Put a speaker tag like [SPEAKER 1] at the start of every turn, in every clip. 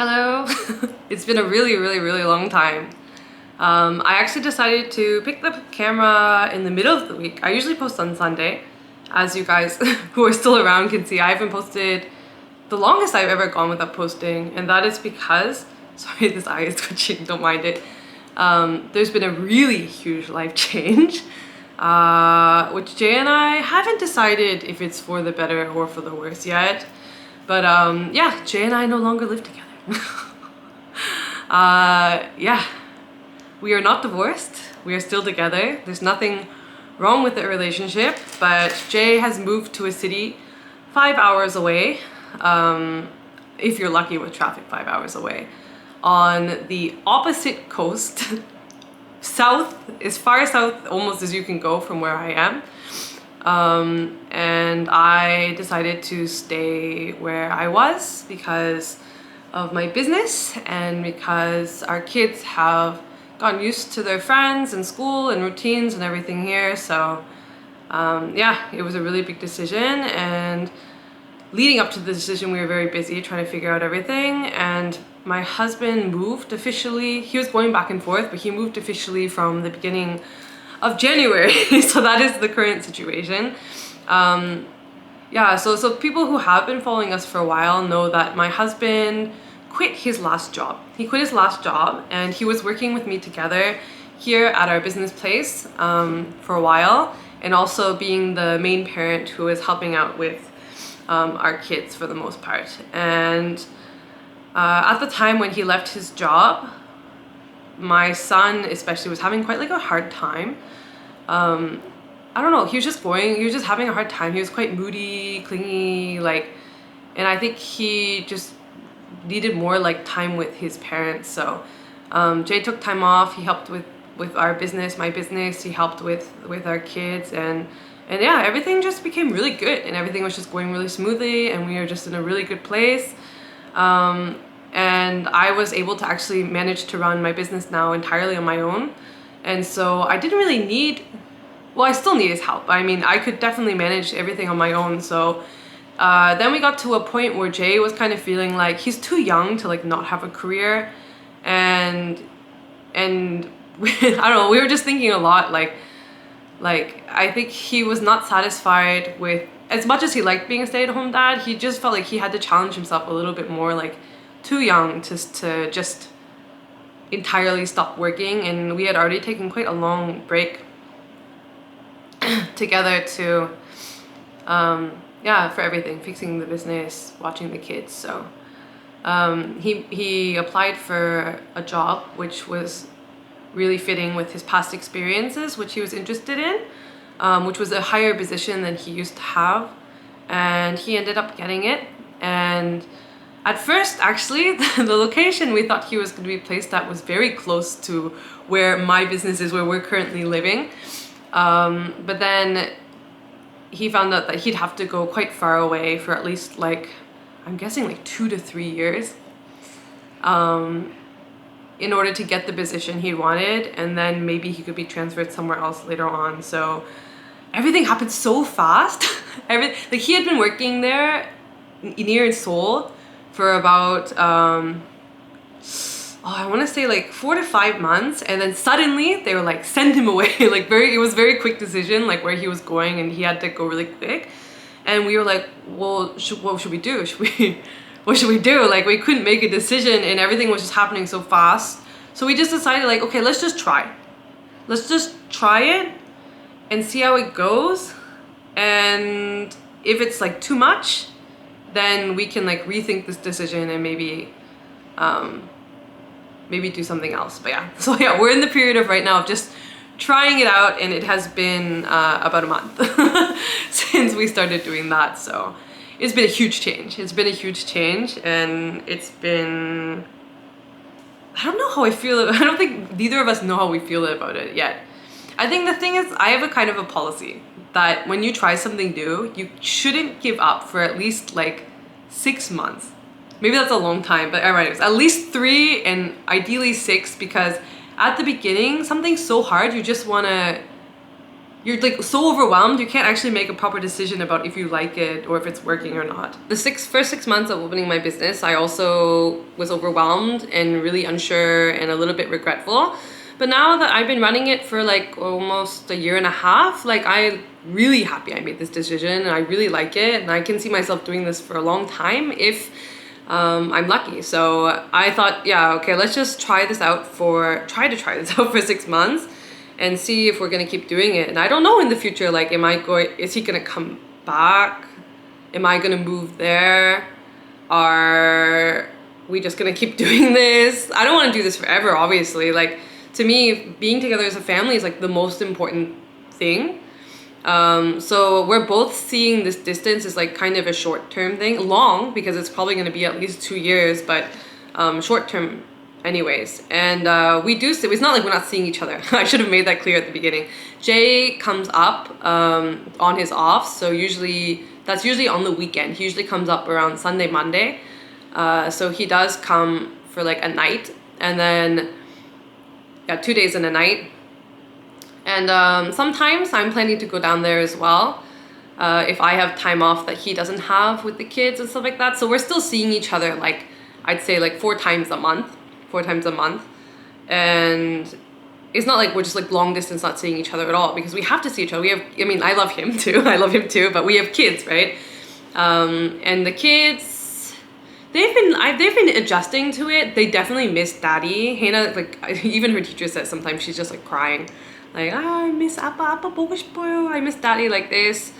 [SPEAKER 1] Hello. it's been a really, really, really long time. Um, I actually decided to pick the camera in the middle of the week. I usually post on Sunday. As you guys who are still around can see, I haven't posted the longest I've ever gone without posting, and that is because, sorry, this eye is twitching, don't mind it. Um, there's been a really huge life change, uh, which Jay and I haven't decided if it's for the better or for the worse yet. But um, yeah, Jay and I no longer live together. uh, yeah, we are not divorced. We are still together. There's nothing wrong with the relationship, but Jay has moved to a city five hours away. Um, if you're lucky with traffic, five hours away. On the opposite coast, south, as far south almost as you can go from where I am. Um, and I decided to stay where I was because of my business and because our kids have gotten used to their friends and school and routines and everything here. So um, yeah, it was a really big decision and leading up to the decision we were very busy trying to figure out everything and my husband moved officially. He was going back and forth, but he moved officially from the beginning of January. so that is the current situation. Um, yeah, so so people who have been following us for a while know that my husband quit his last job. He quit his last job and he was working with me together here at our business place um, for a while and also being the main parent who is helping out with um, our kids for the most part. And uh, at the time when he left his job, my son especially was having quite like a hard time. Um, I don't know, he was just going, he was just having a hard time. He was quite moody, clingy, like, and I think he just needed more like time with his parents. So um, Jay took time off. He helped with with our business, my business. He helped with with our kids and and yeah, everything just became really good and everything was just going really smoothly and we were just in a really good place. Um, and I was able to actually manage to run my business now entirely on my own. And so I didn't really need, well, I still need his help. I mean, I could definitely manage everything on my own. So uh, then we got to a point where Jay was kind of feeling like he's too young to like not have a career, and and we, I don't know. We were just thinking a lot like like I think he was not satisfied with as much as he liked being a stay-at-home dad. He just felt like he had to challenge himself a little bit more. Like too young to to just entirely stop working, and we had already taken quite a long break together to. Um, yeah, for everything, fixing the business, watching the kids. So um, he he applied for a job which was really fitting with his past experiences, which he was interested in, um, which was a higher position than he used to have, and he ended up getting it. And at first, actually, the location we thought he was going to be placed at was very close to where my business is, where we're currently living. Um, but then he found out that he'd have to go quite far away for at least like I'm guessing like two to three years. Um, in order to get the position he wanted and then maybe he could be transferred somewhere else later on. So everything happened so fast. Every, like he had been working there near Seoul for about um, oh, I want to say like four to five months, and then suddenly they were like send him away. like very, it was very quick decision, like where he was going, and he had to go really quick. And we were like, well, what should we do? Should we, what should we do? Like we couldn't make a decision, and everything was just happening so fast. So we just decided like, okay, let's just try. Let's just try it and see how it goes. And if it's like too much, then we can like rethink this decision and maybe um, maybe do something else. But yeah, so yeah, we're in the period of right now of just trying it out and it has been uh, about a month since we started doing that. So it's been a huge change. It's been a huge change and it's been, I don't know how I feel. I don't think neither of us know how we feel about it yet. I think the thing is I have a kind of a policy that when you try something new, you shouldn't give up for at least like six months maybe that's a long time, but at least three and ideally six because at the beginning, something's so hard, you just wanna, you're like so overwhelmed you can't actually make a proper decision about if you like it or if it's working or not. The six first six months of opening my business, I also was overwhelmed and really unsure and a little bit regretful. But now that I've been running it for like almost a year and a half, like I'm really happy I made this decision and I really like it and I can see myself doing this for a long time if um, I'm lucky. So I thought, yeah, okay, let's just try this out for, try to try this out for six months and see if we're gonna keep doing it. And I don't know in the future, like, am I going, is he gonna come back? Am I gonna move there? Are we just gonna keep doing this? I don't wanna do this forever, obviously. Like, to me, being together as a family is like the most important thing. Um, so we're both seeing this distance as like kind of a short term thing, long because it's probably going to be at least two years, but um, short term anyways. And uh, we do see, it's not like we're not seeing each other. I should have made that clear at the beginning. Jay comes up um, on his off, so usually, that's usually on the weekend. He usually comes up around Sunday, Monday. Uh, so he does come for like a night and then yeah, two days and a night. And um, sometimes I'm planning to go down there as well. Uh, if I have time off that he doesn't have with the kids and stuff like that. So we're still seeing each other like I'd say like four times a month, four times a month. And it's not like we're just like long distance not seeing each other at all because we have to see each other. We have I mean I love him too. I love him too, but we have kids, right? Um, and the kids they've been I, they've been adjusting to it. They definitely miss daddy. Hannah like even her teacher said sometimes she's just like crying, like ah, I miss Appa Appa bogus boy. I miss daddy like this.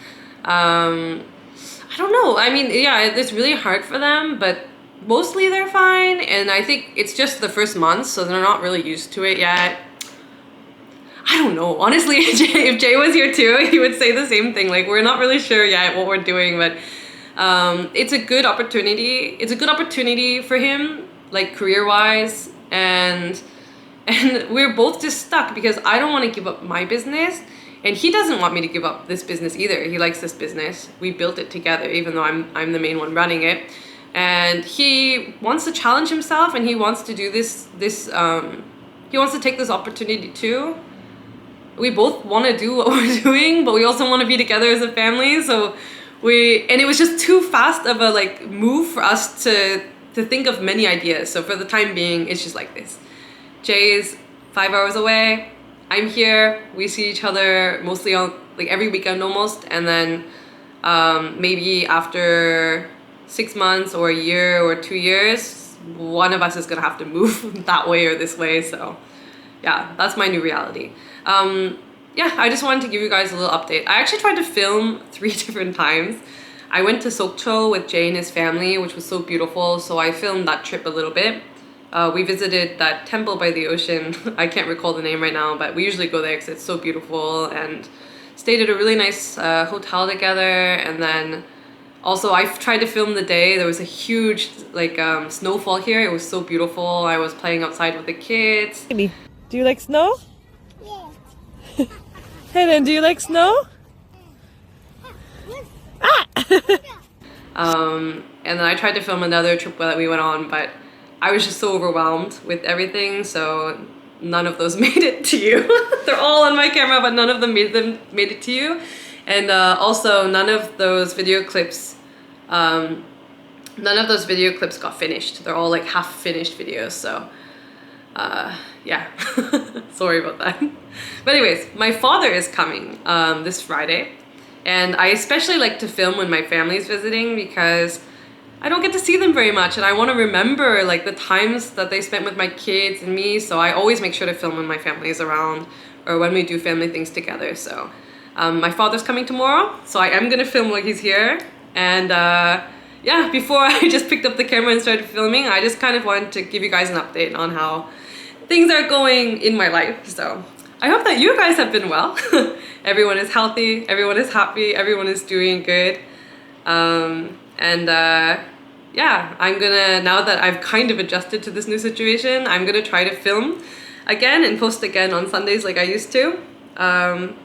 [SPEAKER 1] Um, I don't know. I mean, yeah, it's really hard for them, but mostly they're fine. And I think it's just the first month, so they're not really used to it yet. I don't know. Honestly, if Jay was here too, he would say the same thing. Like, we're not really sure yet what we're doing, but um, it's a good opportunity. It's a good opportunity for him, like career wise, and and we're both just stuck because I don't want to give up my business, and he doesn't want me to give up this business either. He likes this business. We built it together, even though I'm I'm the main one running it, and he wants to challenge himself, and he wants to do this this um, he wants to take this opportunity too. We both want to do what we're doing, but we also want to be together as a family. So we and it was just too fast of a like move for us to to think of many ideas. So for the time being, it's just like this. Jay is five hours away. I'm here. We see each other mostly on like every weekend almost, and then um, maybe after six months or a year or two years, one of us is gonna have to move that way or this way. So yeah, that's my new reality. Um, yeah, I just wanted to give you guys a little update. I actually tried to film three different times. I went to Sokcho with Jay and his family, which was so beautiful, so I filmed that trip a little bit. Uh, we visited that temple by the ocean. I can't recall the name right now, but we usually go there because it's so beautiful and stayed at a really nice uh, hotel together. And then also I tried to film the day. There was a huge like um, snowfall here. It was so beautiful. I was playing outside with the kids.
[SPEAKER 2] Do you like snow? Hayden, do you like snow? Ah!
[SPEAKER 1] um, and then I tried to film another trip that we went on, but I was just so overwhelmed with everything, so none of those made it to you. They're all on my camera, but none of them made them made it to you. And uh, also, none of those video clips, um, none of those video clips got finished. They're all like half finished videos, so uh, yeah, sorry about that. But anyways, my father is coming um, this Friday, and I especially like to film when my family's visiting because I don't get to see them very much, and I want to remember like the times that they spent with my kids and me. So I always make sure to film when my family is around or when we do family things together. So um, my father's coming tomorrow, so I am gonna film while he's here, and. Uh, yeah, before I just picked up the camera and started filming, I just kind of wanted to give you guys an update on how things are going in my life. So I hope that you guys have been well. everyone is healthy, everyone is happy, everyone is doing good. Um, and uh, yeah, I'm gonna, now that I've kind of adjusted to this new situation, I'm gonna try to film again and post again on Sundays like I used to. Um,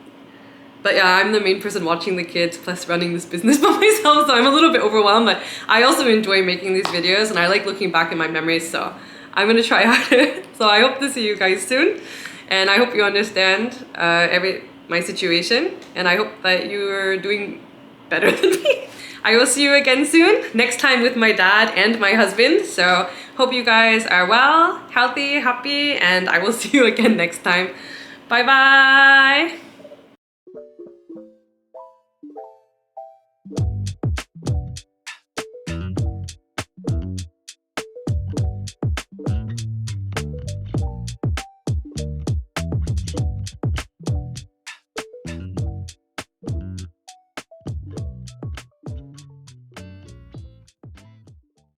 [SPEAKER 1] but yeah, I'm the main person watching the kids plus running this business by myself, so I'm a little bit overwhelmed, but I also enjoy making these videos and I like looking back in my memories, so I'm gonna try harder. so I hope to see you guys soon. And I hope you understand uh, every my situation, and I hope that you're doing better than me. I will see you again soon, next time with my dad and my husband. So, hope you guys are well, healthy, happy, and I will see you again next time. Bye bye!